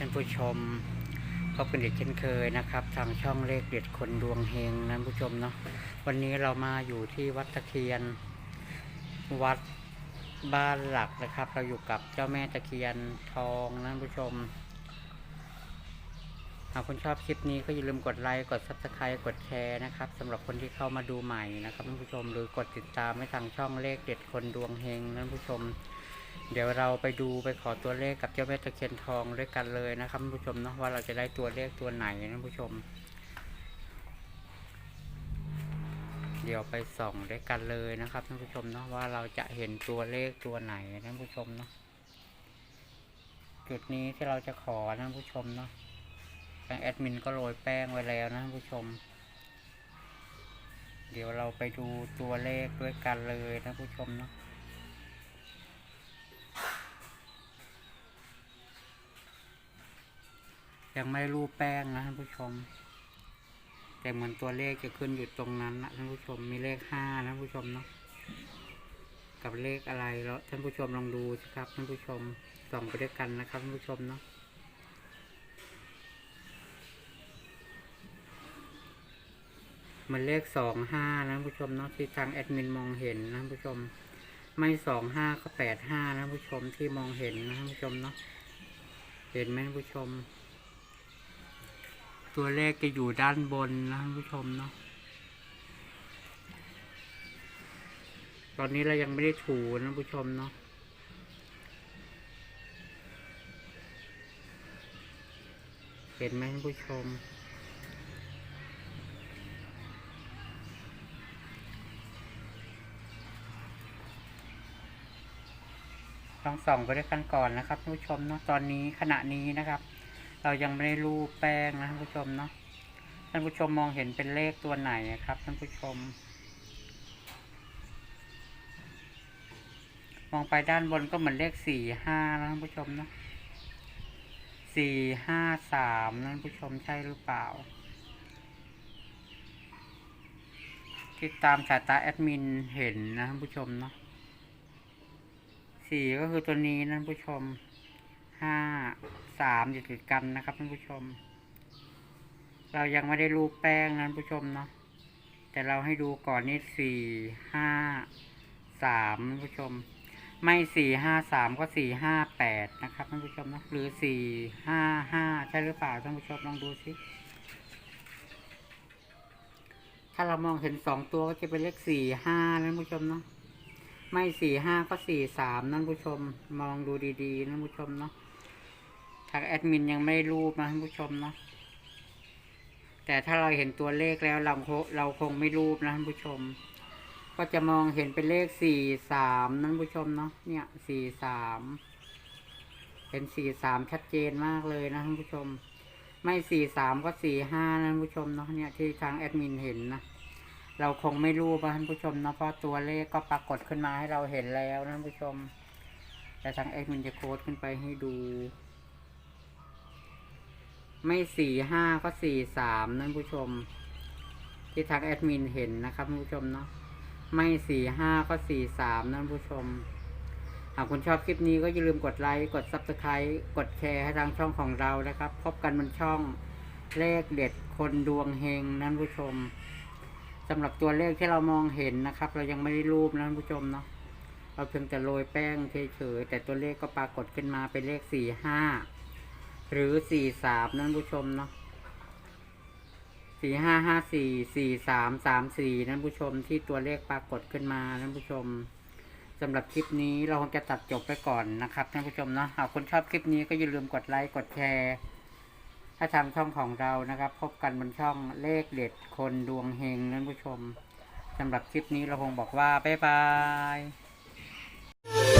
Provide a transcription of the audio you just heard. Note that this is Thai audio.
ท่านผู้ชมพบกันอีกเช่นเคยนะครับ ทางช่องเลขเด็ดคนดวงเฮงนะผู้ชมเนาะวันนี้เรามาอยู่ที่วัดตะเคียน วัดบ้านหลักนะครับ เราอยู่กับเจ้าแม่ตะเคียนทองนะผู้ชมหากคุณชอบคลิปนี้ก็อย่าลืมกดไลค์กด subscribe กดแชร์นะครับสำหรับคนที่เข้ามาดูใหม่นะครับท่านผู้ชมหรือกดติดตามให้ทางช่องเลขเด็ดคนดวงเฮงนะท่านผู้ชม เดี๋ยวเราไปดูไปขอตัวเลขกับเจ้าแม่ตะเคียนทองด้วยกันเลยนะครับผู้ชมเนาะว่าเราจะได้ตัวเลขตัวไหนนะผู้ชม เดี๋ยวไปส่องด้วยกันเลยนะครับท่านผู้ชมเนาะว่าเราจะเห็นตัวเลขตัวไหนนะท่านผู้ชมเนาะจุดนี้ที่เราจะขอนะท่านผู้ชมเนาะทางแอดมินก็โรยแป้งไว้แล้วนะท่านผู้ชม เดี๋ยวเราไปดูตัวเลขด้วยกันเลยนะท่านผู้ชมเนาะ ยังไม่รูปแป้งนะท่านผู้ชม แต่เหมือนตัวเลขจะขึ้นอยู่ตรงนั้นนะท่านผู้ชมมีเลขห้านะท่านผู้ชมเนาะกับเลขอะไรแล้วท่านผู้ชมลองดูสิครับท่านผู้ชมส่องไปด้วยกันนะครับท่านผู้ชมเนาะมันเลขสองห้านะท่านผู้ชมเนาะที่ทางแอดมินมองเห็นนะท่านผู้ชม ไม่สองห้าก็แปดห้านะท่านผู้ชมที่มองเห็นนะท่านผู้ชมเนาะเห็นไหมท่านผู้ชม ตัวเลขจะอยู่ด้านบนนะท่านผู้ชมเนาะ ตอนนี้เรายังไม่ได้ถูนะท่านผู้ชมเนาะเห็นไหมท่านผู้ชมลองส่องไปด้วยกันก่อนนะครับท่านผู้ชมเนาะตอนนี้ขณะนี้นะครับ เรายังไม่ได้รูปแป้งนะท่านผู้ชมเนาะท่านผู้ชมมองเห็นเป็นเลขตัวไหนอะครับท่านผู้ชม มองไปด้านบนก็เหมือนเลขสี่ห้านะท่านผู้ชมเนาะสี่ห้าสามนะท่านผู้ชมใช่หรือเปล่าที่ตามสายตาแอดมินเห็นนะท่านผู้ชมเนาะสี่ก็คือตัวนี้นะท่านผู้ชมห้า สามอยู่ติดกันนะครับท่านผู้ชม เรายังไม่ได้รูปแป้งนะท่านผู้ชมเนาะแต่เราให้ดูก่อนนี่สี่ห้าสามท่านผู้ชม ไม่สี่ห้าสามก็สี่ห้าแปดนะครับท่านผู้ชมเนาะหรือสี่ห้าห้าใช่หรือเปล่าท่านผู้ชมลองดูสิถ้าเรามองเห็นสองตัวก็จะเป็นเลขสี่ห้านะท่านผู้ชมเนาะไม่สี่ห้าก็สี่สามนั่นผู้ชม มองดูดีๆนะท่านผู้ชมเนาะางแอดมินยังไม่รูปนะท่านผู้ชมเนาะแต่ถ้าเราเห็นตัวเลขแล้วเราคงเราคงไม่รูปนะท่านผู้ชม ก็จะมองเห็นเป็นเลขสี่สามนั่นผู้ชมเนาะเนี่ยสี่สามเป็นสี่สามชัดเจนมากเลยนะท่านผู้ชม ไม่สี่สามก็สี่ห้านะท่านผู้ชมเนาะเนี่ยที่ทางแอดมินเห็นนะเราคงไม่รู้นะท่านผู้ชมเนาะเพราะตัวเลขก็ปรากฏขึ้นมาให้เราเห็นแล้วนะท่านผู้ชม แต่ทางแอดมินจะโค้ดขึ้นไปให้ดู ไม่สี่ห้าก็สี่สามนั่นผู้ชม ที่ทางแอดมินเห็นนะครับผู้ชมเนาะไม่สี่ห้าก็สี่สามนั่นผู้ชม หากคุณชอบคลิปนี้ก็อย่าลืมกดไลค์กดซับสไครต์กดแชร์ให้ทางช่องของเรานะครับ พบกันบนช่องเลขเด็ดคนดวงเฮงนั่นผู้ชมสำหรับตัวเลขที่เรามองเห็นนะครับ เรายังไม่ได้รูปนะท่นผู้ชมเนาะเราเพียงแต่โรยแป้งเฉยๆแต่ตัวเลขก็ปรากฏขึ้นมาเป็นเลขสี่ห้า หรือสี่สามนั่นผู้ชมเนาะสี่ห้าห้าสี่สี่สามสามสี่นั่นผู้ชมที่ตัวเลขปรากฏขึ้นมาท่นผู้ชมสำหรับคลิปนี้เราคงจะตัดจบไปก่อนนะครับท่านผู้ชมเนาะหากคุณชอบคลิปนี้ก็อย่าลืมกดไลค์กดแชร์ถ้าทางช่องของเรานะครับ พบกันบนช่องเลขเด็ดคนดวงเฮงท่านผู้ชมสำหรับคลิปนี้เราคงบอกว่าบ๊ายบาย